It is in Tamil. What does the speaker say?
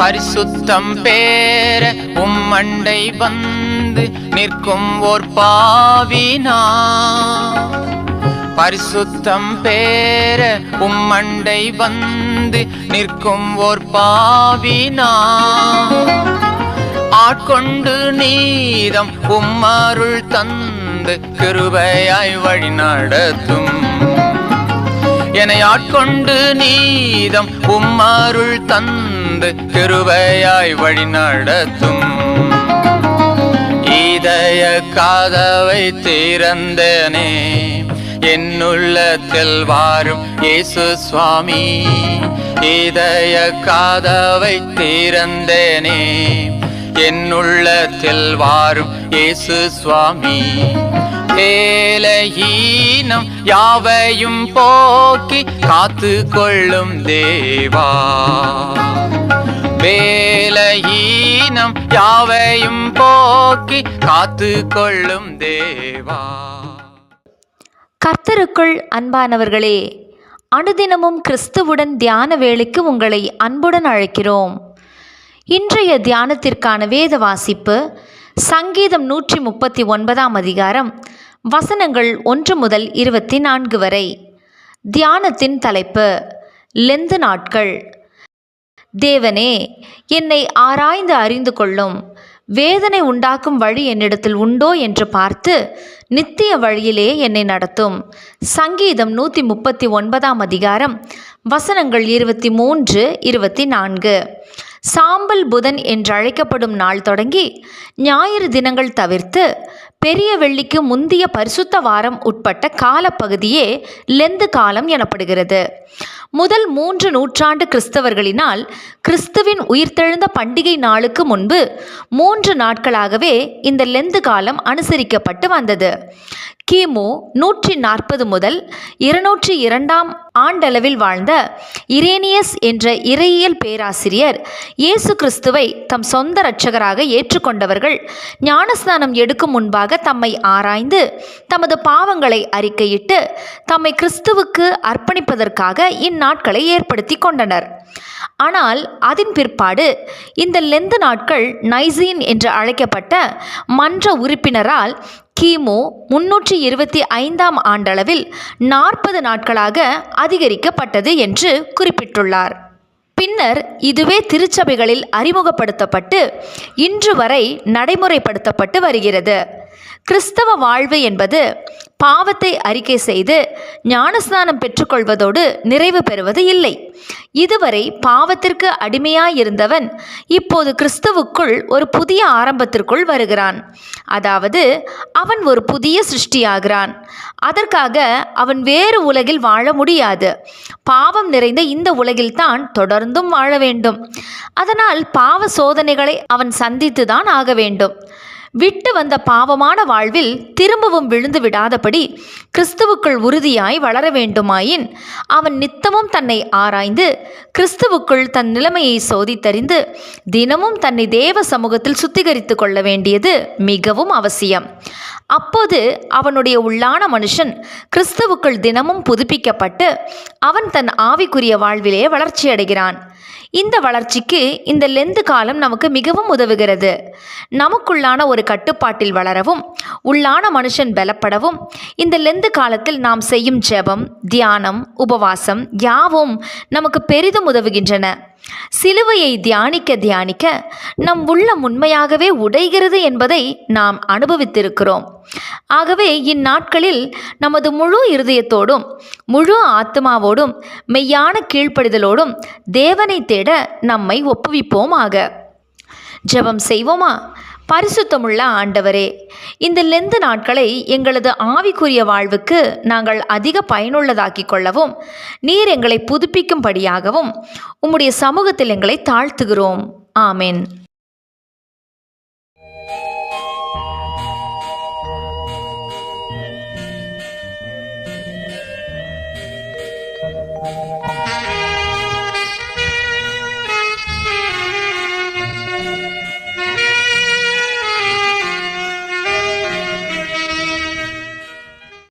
பரிசுத்தம் பேர உம்மண்டை வந்து நிற்கும் ஓர் பாவினா. பரிசுத்தம் பேர உம்மண்டை வந்து நிற்கும் ஓர் பாவினா. ஆட்கொண்டு நீதம் உம்மருள் தந்து கிருபையாய் வழி நடத்தும். என்னை ஆட்கொண்டு நீதம் உம்மருள் தந்து கிருபையாய் வழி நடத்தும். இதய காதவை திறந்தனே என்னுள்ளத்தில் வாரும் இயேசு சுவாமி. இதய காதவை திறந்தனே என்னுள்ளத்தில் வாரும் இயேசு சுவாமி. ஏலஹீனம் யாவையும் போக்கி காத்து கொள்ளும் தேவா. வேலஹீனம் யாவையும் போக்கி காத்து கொள்ளும் தேவா. கர்த்தருக்குள் அன்பானவர்களே அனுதினமும் கிறிஸ்துவுடன் தியான வேலைக்கு உங்களை அன்புடன் அழைக்கிறோம். இன்றைய தியானத்திற்கான வேத வாசிப்பு சங்கீதம் நூற்றி முப்பத்தி ஒன்பதாம் அதிகாரம் வசனங்கள் ஒன்று முதல் இருபத்தி நான்கு வரை. தியானத்தின் தலைப்பு லெந்து நாட்கள். தேவனே என்னை ஆராய்ந்து அறிந்து கொள்ளும். வேதனை உண்டாக்கும் வழி என்னிடத்தில் உண்டோ என்று பார்த்து நித்திய வழியிலே என்னை நடத்தும். சங்கீதம் நூற்றி முப்பத்தி ஒன்பதாம் அதிகாரம் வசனங்கள் இருபத்தி மூன்று இருபத்தி நான்கு. சாம்பல் புதன் என்றழைக்கப்படும் நாள் தொடங்கி ஞாயிறு தினங்கள் தவிர்த்து பெரிய வெள்ளிக்கு முந்திய பரிசுத்த வாரம் உட்பட்ட காலப்பகுதியே லெந்து காலம் எனப்படுகிறது. முதல் மூன்று நூற்றாண்டு கிறிஸ்தவர்களினால் கிறிஸ்துவின் உயிர்த்தெழுந்த பண்டிகை நாளுக்கு முன்பு மூன்று நாட்களாகவே இந்த லெந்து காலம் அனுசரிக்கப்பட்டு வந்தது. கிமு நூற்றி நாற்பது முதல் இருநூற்றி இரண்டாம் ஆண்டளவில் வாழ்ந்த இரேனியஸ் என்ற இறையியல் பேராசிரியர் இயேசு கிறிஸ்துவை தம் சொந்த இரட்சகராக ஏற்றுக்கொண்டவர்கள் ஞானஸ்நானம் எடுக்கும் முன்பாக தம்மை ஆராய்ந்து தமது பாவங்களை அறிக்கையிட்டு தம்மை கிறிஸ்துவுக்கு அர்ப்பணிப்பதற்காக இந்நாட்களை ஏற்படுத்தி கொண்டனர். ஆனால் அதன் பிற்பாடு இந்த லெந்து நாட்கள் நைசீன் என்று அழைக்கப்பட்ட மன்ற உறுப்பினரால் கிமு முன்னூற்றி இருபத்தி ஐந்தாம் ஆண்டளவில் நாற்பது நாட்களாக அதிகரிக்கப்பட்டது என்று குறிப்பிட்டுள்ளார். பின்னர் இதுவே திருச்சபைகளில் அறிமுகப்படுத்தப்பட்டு இன்று வரை நடைமுறைப்படுத்தப்பட்டு வருகிறது. கிறிஸ்தவ வாழ்வு என்பது பாவத்தை அறிக்கை செய்து ஞானஸ்நானம் பெற்றுக்கொள்வதோடு நிறைவு பெறுவது இல்லை. இதுவரை பாவத்திற்கு அடிமையாயிருந்தவன் இப்போது கிறிஸ்துவுக்குள் ஒரு புதிய ஆரம்பத்திற்குள் வருகிறான். அதாவது அவன் ஒரு புதிய சிருஷ்டியாகிறான். அதற்காக அவன் வேறு உலகில் வாழ முடியாது. பாவம் நிறைந்த இந்த உலகில்தான் தொடர்ந்தும் வாழ வேண்டும். அதனால் பாவ சோதனைகளை அவன் சந்தித்துதான் ஆக வேண்டும். விட்டு வந்த பாவமான வாழ்வில் திரும்பவும் விழுந்து விடாதபடி கிறிஸ்துவுக்குள் உறுதியாய் வளர வேண்டுமாயின் அவன் நித்தமும் தன்னை ஆராய்ந்து கிறிஸ்துவுக்குள் தன் நிலைமையை சோதித்தறிந்து தினமும் தன்னை தேவ சமூகத்தில் சுத்திகரித்து கொள்ள வேண்டியது மிகவும் அவசியம். அப்போது அவனுடைய உள்ளான மனுஷன் கிறிஸ்துவுக்குள் தினமும் புதுப்பிக்கப்பட்டு அவன் தன் ஆவிக்குரிய வாழ்விலே வளர்ச்சியடைகிறான். இந்த வளர்ச்சிக்கு இந்த லெந்து காலம் நமக்கு மிகவும் உதவுகிறது. நமக்குள்ளான ஒரு கட்டுப்பாட்டில் வளரவும் உள்ளான மனுஷன் பலப்படவும் இந்த லெந்து காலத்தில் நாம் செய்யும் ஜெபம் தியானம் உபவாசம் யாவும் நமக்கு பெரிதும் உதவுகின்றன. சிலுவையை தியானிக்க தியானிக்க நம் உள்ளம் உண்மையாகவே உடைகிறது என்பதை நாம் அனுபவித்திருக்கிறோம். ஆகவே இந்நாட்களில் நமது முழு இருதயத்தோடும் முழு ஆத்மாவோடும் மெய்யான கீழ்ப்படிதலோடும் தேவனை தேட நம்மை ஒப்புவிப்போமாக. ஜெபம் செய்வோமா? பரிசுத்தமுள்ள ஆண்டவரே இந்த லெந்து நாட்களை எங்களது ஆவிக்குரிய வாழ்வுக்கு நாங்கள் அதிக பயனுள்ளதாக்கிக் கொள்ளவும் நீர் எங்களை புதுப்பிக்கும்படியாகவும் உம்முடைய சமூகத்தில் எங்களை தாழ்த்துகிறோம். ஆமேன்.